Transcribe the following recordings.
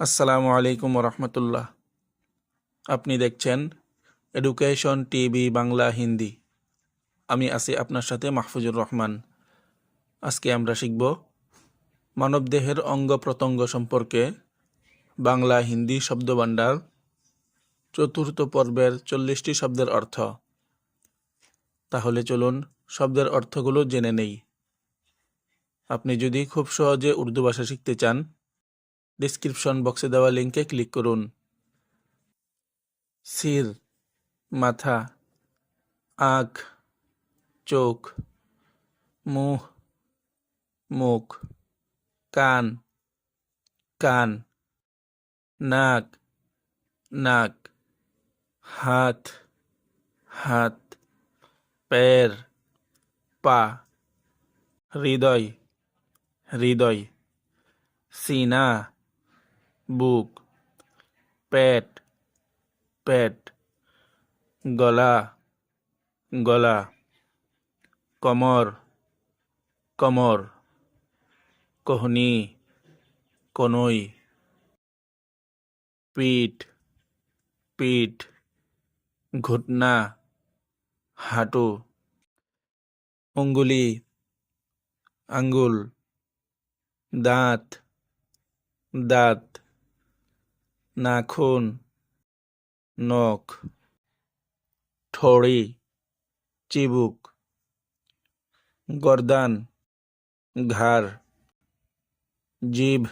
আসসালামু আলাইকুম রহমতুল্লাহ আপনি দেখছেন এডুকেশন টিভি বাংলা হিন্দি। আমি আছি আপনার সাথে মাহফুজুর রহমান। আজকে আমরা শিখব মানবদেহের অঙ্গ প্রত্যঙ্গ সম্পর্কে বাংলা হিন্দি শব্দভাণ্ডার চতুর্থ পর্বের চল্লিশটি শব্দের অর্থ। তাহলে চলুন শব্দের অর্থগুলো জেনে নেই। আপনি যদি খুব সহজে উর্দু ভাষা শিখতে চান ডিসক্রিপশন বক্সে দেওয়া লিঙ্কে ক্লিক করুন। সির, মাথা, আখ, চোখ মুখ মুখ, কান কান, নাক নাক, হাত হাত, পের, পা, হৃদয় হৃদয়, সিনা বুক পেট পেট গলা গলা কমর কমর কোহনি কনই পিঠ পিঠ ঘুটনা হাঁটু অঙ্গুলি আঙ্গুল দাঁত দাঁত নাখুন, নখ, ঠড়ি, চিবুক, গর্দান, ঘাড়, জিভ,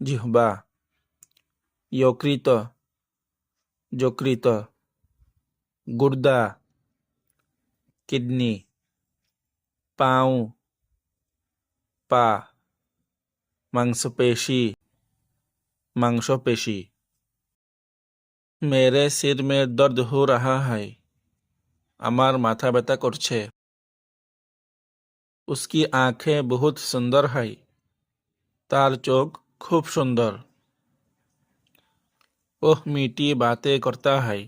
জিহ্বা, যকৃত যকৃত, গুর্দা, কিডনি, পাও, পা, মাংসপেশি। मांसपेशी मेरे सिर में दर्द हो रहा है আমার মাথা ব্যথা করছে उसकी आंखें बहुत सुंदर है তার চোখ খুব সুন্দর ওহ মিটি বাতে করতা হয়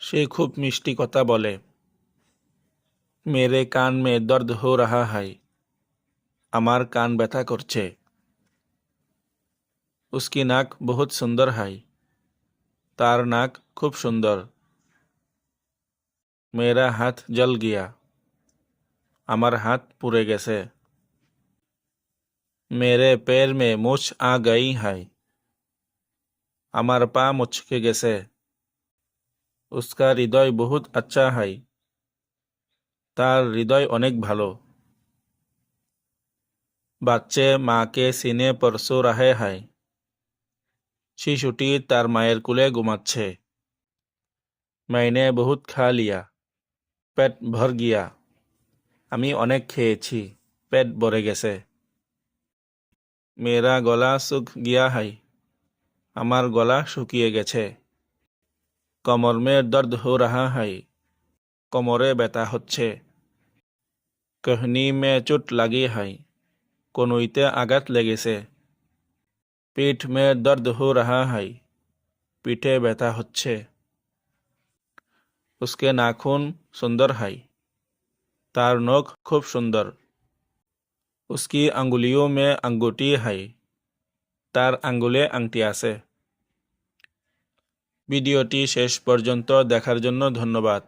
সে খুব মিষ্টি কথা বলে মেরে কান মে দর্দ হো রাহা হয় আমার কান ব্যথা করছে उसकी नाक बहुत सुंदर है তার নাক খুব সুন্দর মেরা হাত জল গিয়া আমার হাত পুড়ে গেছে মেরে পের মে মুছ আ গই है আমার পা মুচকে গেছে उसका হৃদয় বহুত আচ্ছা है তার হৃদয় অনেক ভালো বাচ্চে মাকে সিনে पर सो रहे हैं শিশুটি তার মায়ের কোলে ঘুমাচ্ছে মাইনে বহুত খা লিয়া, পেট ভর গিয়া। আমি অনেক খেয়েছি, পেট ভরে গেছে। মেয়েরা গলা শুক গিয়া হাই আমার গলা শুকিয়ে গেছে। কমর মে দর্দ হো রাহা হাই কোমরে ব্যথা হচ্ছে। কহনি মে চোট লাগি হাই, কনুইতে আঘাত লেগেছে। পিঠ মে দর্দ হো রাহা হাই, পিঠে ব্যথা হচ্ছে। উসকে নাখুন সুন্দর হাই, তার নখ খুব সুন্দর। উসকি আঙ্গুলিও মে আঙ্গুটি হাই, তার আঙ্গুলে আংটি আছে ভিডিওটি শেষ পর্যন্ত দেখার জন্য ধন্যবাদ।